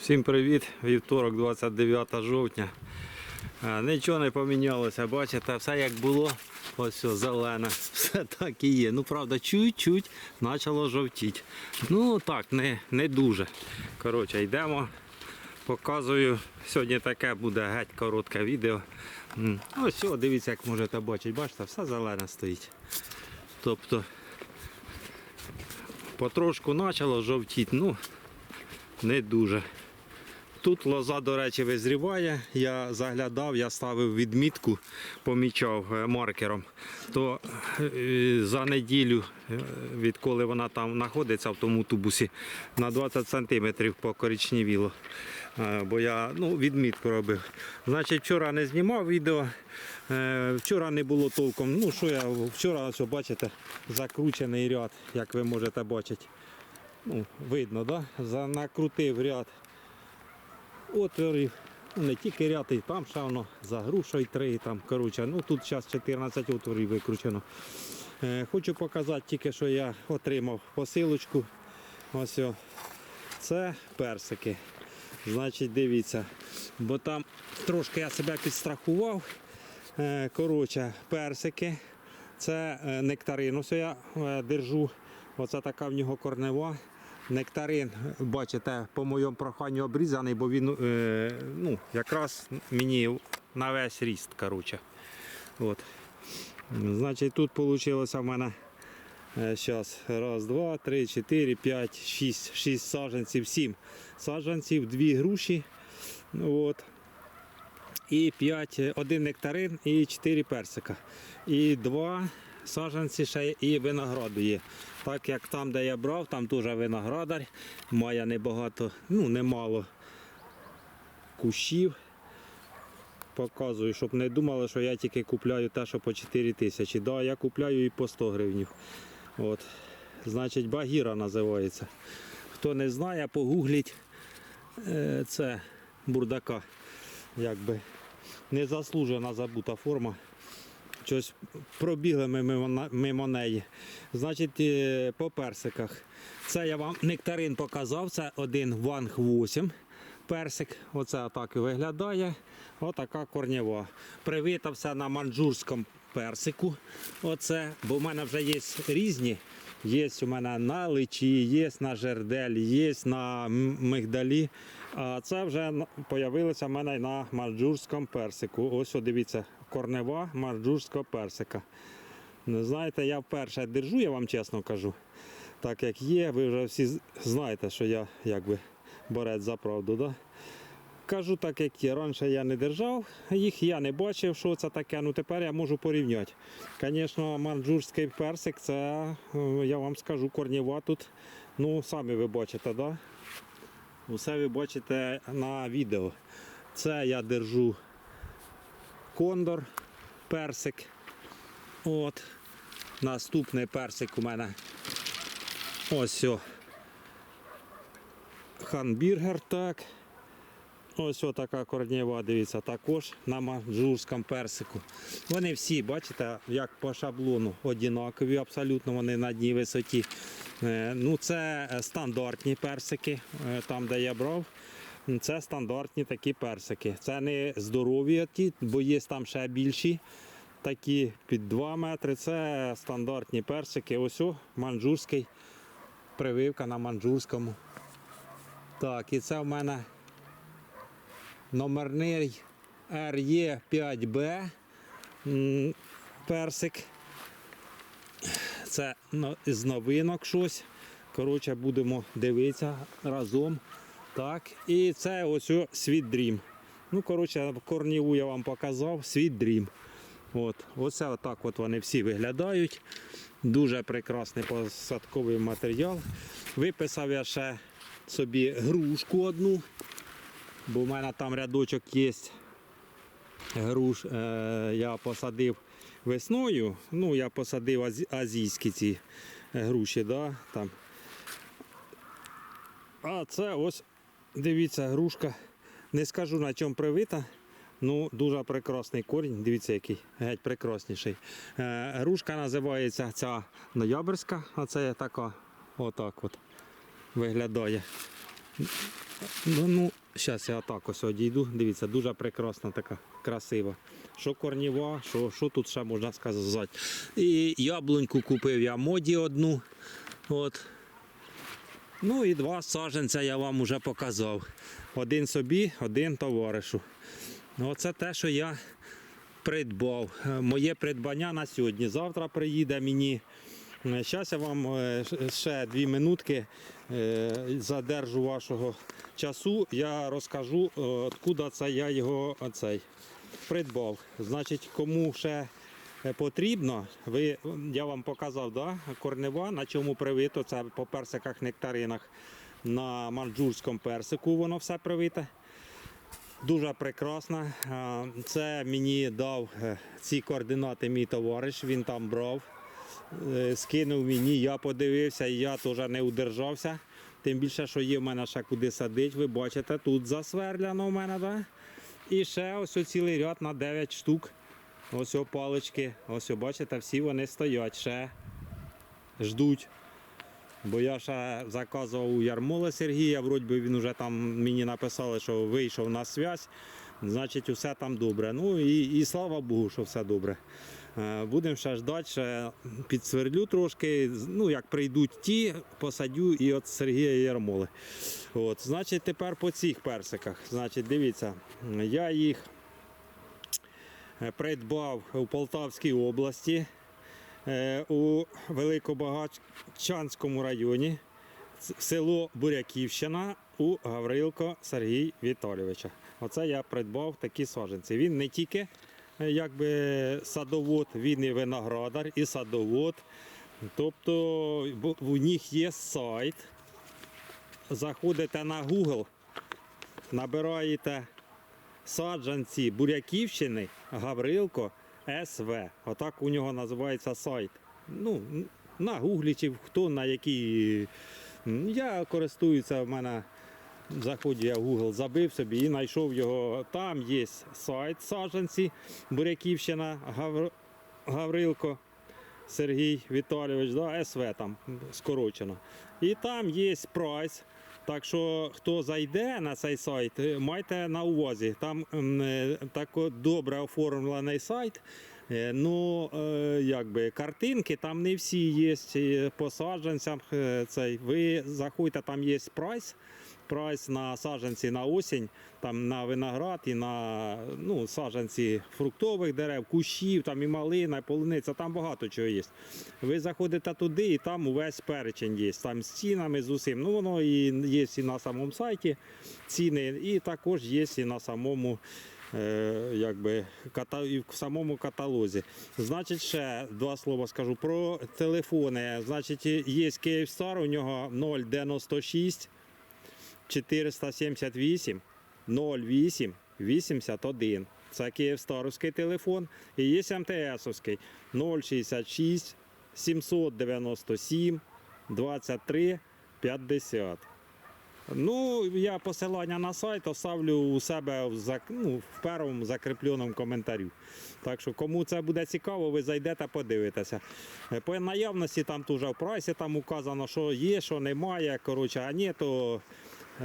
Всім привіт! Вівторок, 29 жовтня. Нічого не помінялося, бачите, все як було. Ось все, зелене, все так і є. Ну, правда, чуть-чуть почало жовтіти. Ну так, не, не дуже. Коротше, йдемо. Показую. Сьогодні таке буде геть коротке відео. Ось все, дивіться, як можете бачити. Бачите, все зелене стоїть. Тобто потрошку почало жовтіти, ну не дуже. Тут лоза, до речі, визріває. Я заглядав, я ставив відмітку, помічав е, маркером. То е, за неділю, е, відколи вона там знаходиться в тому тубусі, на 20 сантиметрів покоричневіло. Бо я ну, відмітку робив. Значить, вчора не знімав відео. Вчора не було толком. Ну що я вчора, ось, бачите, закручений ряд, як ви можете бачити. Ну, видно, да? Накрутив ряд отворів. Не тільки ряд, там ще воно за грушою три. Там, коротше, ну, тут зараз 14 отворів викручено. Е, хочу показати тільки, що я отримав посилочку. Ось о. Це персики. Значить, дивіться, бо там трошки я себе підстрахував. Е, Коротше, персики. Це е, нектарин. Ось я е, держу. Оце така в нього корнева. Нектарин, бачите, по моєму проханню обрізаний, бо він е, ну, якраз мені на весь ріст. Коротше. От. Значить, тут вийшло в мене зараз раз, два, три, чотири, п'ять, шість, шість саджанців, сім саджанців, дві груші. От. І 5, один нектарин і 4 персика. І два саджанці ще і винограду є. Так як там, де я брав, там теж виноградар, має небагато, ну немало кущів. Показую, щоб не думали, що я тільки купляю те, що по 4 тисячі. Да, я купляю і по 100 гривень. От. Значить, багіра називається. Хто не знає, погугліть Е, це бурдака. Якби незаслужена забута форма. Щось пробігли ми мимо, мимо неї. Значить, е, по персиках. Це я вам нектарин показав, це один ванг 8 персик. Оце так і виглядає. Отака корнєва. Привита все на манджурському персику. Оце, бо в мене вже є різні. Є у мене на личі, є на жердель, є на мигдалі. А це вже з'явилося в мене на манджурському персику. Ось дивіться, корнева манджурського персика. Ну, Знаєте, я вперше держу, я вам чесно кажу. Так як є, ви вже всі знаєте, що я якби борець за правду. Да? Кажу так, як є. Раніше я не держав їх, я не бачив, що це таке. Ну тепер я можу порівняти. Звісно, манджурський персик, це е, я вам скажу, корнєва тут. Ну, самі ви бачите, да? Усе ви бачите на відео. Це я держу кондор, персик. От. Наступний персик у мене ось. Ханбіргер, так. Ось така корнєва, дивіться, також на манджурському персику. Вони всі, бачите, як по шаблону, однакові, абсолютно вони на одній висоті. Е, Ну, це стандартні персики, е, там, де я брав. Це стандартні такі персики. Це не здорові, ті, бо є там ще більші. Такі під 2 метри. Це стандартні персики. Ось манджурський. Прививка на манджурському. Так, і це в мене номерний RE5B персик. Це з новинок щось. Коротше, будемо дивитися разом. Так, і це ось Sweet Dream. Ну, коротше, корніву я вам показав, Sweet Dream. От, оце отак от вони всі виглядають. Дуже прекрасний посадковий матеріал. Виписав я ще собі грушку одну, бо в мене там рядочок є. Груш е, я посадив весною. Ну, я посадив азі- азійські ці груші, да, там. А це ось, дивіться, грушка. Не скажу на чому привита. Ну, дуже прекрасний корінь, дивіться, який геть прекрасніший. Е, грушка називається ця ноябрьська, а це така отак от виглядає. Ну, ну, зараз я так ось одійду. Дивіться, дуже прекрасна така, красива. Що корніва, що, що тут ще можна сказати. І яблуньку купив я моді одну. От. Ну і два саджанця я вам вже показав. Один собі, один товаришу. Ну, Оце те, що я придбав. Е, Моє придбання на сьогодні. Завтра приїде мені. Зараз я вам е, ще дві минутки е, задержу вашого часу. Я розкажу, е, откуда це я його оцей, придбав. Значить, кому ще е, потрібно, ви, я вам показав, да, корнева, на чому привито. Це по персиках нектаринах на манджурському персику воно все привите. Дуже прекрасно. Це мені дав е, ці координати мій товариш, він там брав, е, скинув мені, я подивився, і я теж не удержався. Тим більше, що є в мене ще куди садить. Ви бачите, тут засверляно в мене, да? І ще ось цілий ряд на 9 штук. Ось о палички. Ось бачите, всі вони стоять ще ждуть. Бо я ще заказував у Ярмола Сергія, вроді він вже там мені написали, що вийшов на связь. Значить, усе там добре. Ну і, і слава Богу, що все добре. Е, Будемо ще ждати, ще підсверлю трошки. Ну, як прийдуть ті, посадю і от Сергія Ярмоли. От, значить, тепер по цих персиках. Значить, дивіться, я їх е, придбав у Полтавській області е, у Великобагачанському районі, село Буряківщина у Гаврилко Сергій Віталійовича. Оце я придбав такі саджанці. Він не тільки якби садовод, він і виноградар, і садовод. Тобто у них є сайт. Заходите на Google, набираєте саджанці Буряківщини Гаврилко СВ. Отак у нього називається сайт. Ну, на гуглі чи хто на який. Я користуюся, в мене заходжу я в Google, забив собі і знайшов його. Там є сайт саджанці Буряківщина Гавр... Гаврилко. Сергій Віталійович, да, СВ там скорочено. І там є прайс. Так що хто зайде на цей сайт, е, майте на увазі. Там е, так добре оформлений сайт. Е, Ну, якби картинки там не всі є по саджанцям. Цей. Ви заходьте, там є прайс. Прайс на саджанці на осінь, там на виноград і на ну, саджанці фруктових дерев, кущів, там і малина, і полуниця, там багато чого є. Ви заходите туди і там увесь перечень є. Там з цінами, з усім. Ну воно і є і на самому сайті ціни, і також є і на самому. е, Якби в самому каталозі. Значить, ще два слова скажу про телефони. Значить, є Київстар, у нього 096 478 08 81. Це Київстаровський телефон. І є МТСовський 066 797 23 50. Ну, я посилання на сайт оставлю у себе в, ну, в першому закріпленому коментарі. Так що, кому це буде цікаво, ви зайдете, подивитеся. Е, По наявності там теж в прайсі там указано, що є, що немає. Коротше, а ні, то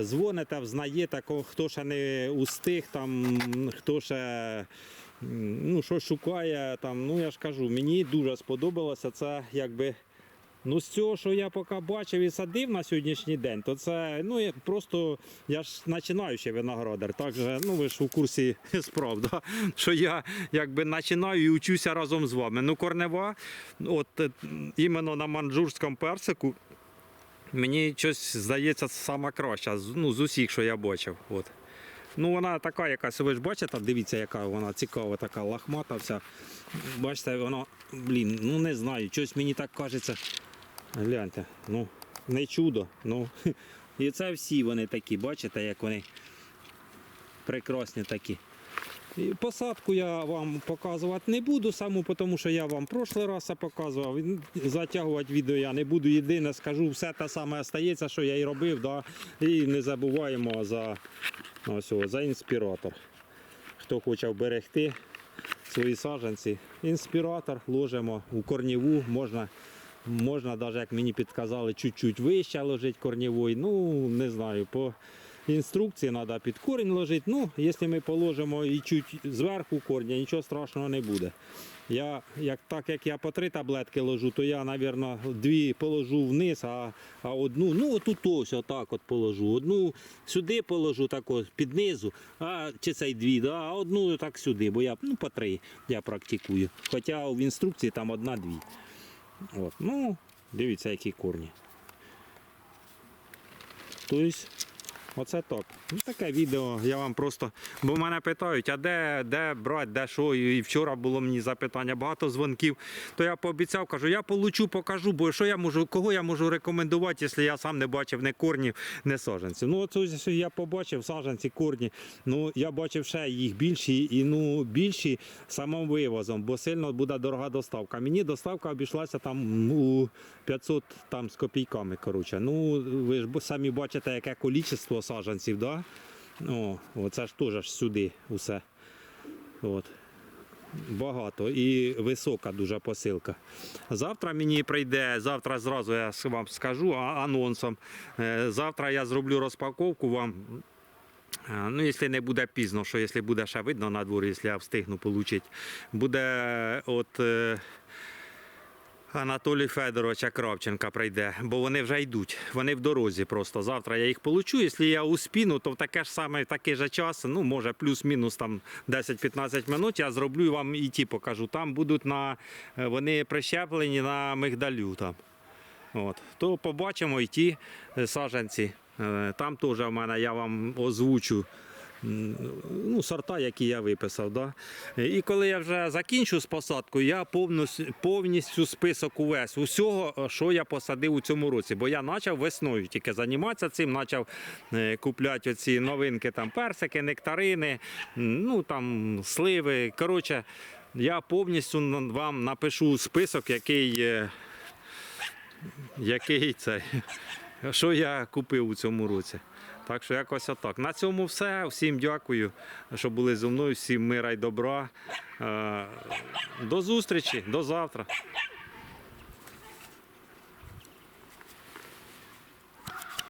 дзвоните, взнаєте, хто ще не устиг, там, хто ще ну, що шукає. Там, ну, я ж кажу, мені дуже сподобалося це якби. Ну, з цього, що я поки бачив і садив на сьогоднішній день, то це ну просто я ж починаючий виноградар. Так же, ну ви ж у курсі справ, да? що я якби починаю і учуся разом з вами. Ну, корнева, от е, іменно на манджурському персику, мені щось здається сама краща ну, з усіх, що я бачив. От. Ну, вона така якась, ви ж бачите, дивіться, яка вона цікава, така лахмата вся. Бачите, воно, блін, ну не знаю, щось мені так кажеться. Гляньте, ну, не чудо. Ну. І це всі вони такі, бачите, як вони прекрасні такі. Посадку я вам показувати не буду саму, тому що я вам прошлий раз показував. Затягувати відео я не буду. Єдине скажу, все те саме остається, що я і робив. Да? І не забуваємо за, ось, за інспіратор. Хто хоче вберегти свої саджанці. Інспіратор ложимо у корніву, можна, можна навіть, як мені підказали, чуть-чуть вище ложити корнівою. Ну, не знаю, по інструкції треба під корінь ложити. Ну, якщо ми положимо і чуть зверху корня, нічого страшного не буде. Я, як, так як я по три таблетки ложу, то я, мабуть, дві положу вниз, а, а одну, ну отут ось отак от положу. Одну сюди положу, так ось під низу, а чи цей дві, да, а одну так сюди, бо я ну, по три я практикую. Хоча в інструкції там одна-дві. От, ну, дивіться, які корні. Тобто, оце так. Ну, таке відео, я вам просто. Бо мене питають, а де, де брати, де що. І вчора було мені запитання, багато дзвонків. То я пообіцяв, кажу, я получу, покажу, бо що я можу, кого я можу рекомендувати, якщо я сам не бачив ні корнів, ні саджанців. Ну, оце я побачив саджанці, корні. Ну, я бачив ще їх більші і ну, більші самим вивозом, бо сильно буде дорога доставка. Мені доставка обійшлася там у 500 там, з копійками. Коротше. Ну, ви ж самі бачите, яке кількість саджанців, да? О, оце ж теж сюди усе. От. Багато і висока дуже посилка. Завтра мені прийде, завтра зразу я вам скажу анонсом. Е, Завтра я зроблю розпаковку вам. Е, Ну, якщо не буде пізно, що якщо буде ще видно на дворі, якщо я встигну отримати, буде от е, Анатолій Федоровича Кравченка прийде, бо вони вже йдуть. Вони в дорозі просто. Завтра я їх получу. Якщо я успіну, то в таке ж саме, такий же час, ну може плюс-мінус там 10-15 минут, я зроблю вам і ті покажу. Там будуть на е, вони прищеплені на мигдалю там. От. То побачимо і ті е, саджанці. Е, Там теж в мене я вам озвучу ну, сорта, які я виписав. Да? І коли я вже закінчу з посадкою, я повністю, повністю список увесь усього, е, що я посадив у цьому році. Бо я почав весною тільки займатися цим, почав е, купляти оці новинки, там персики, нектарини, ну там сливи. Коротше, я повністю вам напишу список, який. е, який цей, що я купив у цьому році. Так що якось отак. На цьому все. Всім дякую, що були зі мною. Всім мира й добра. Е, До зустрічі, до завтра.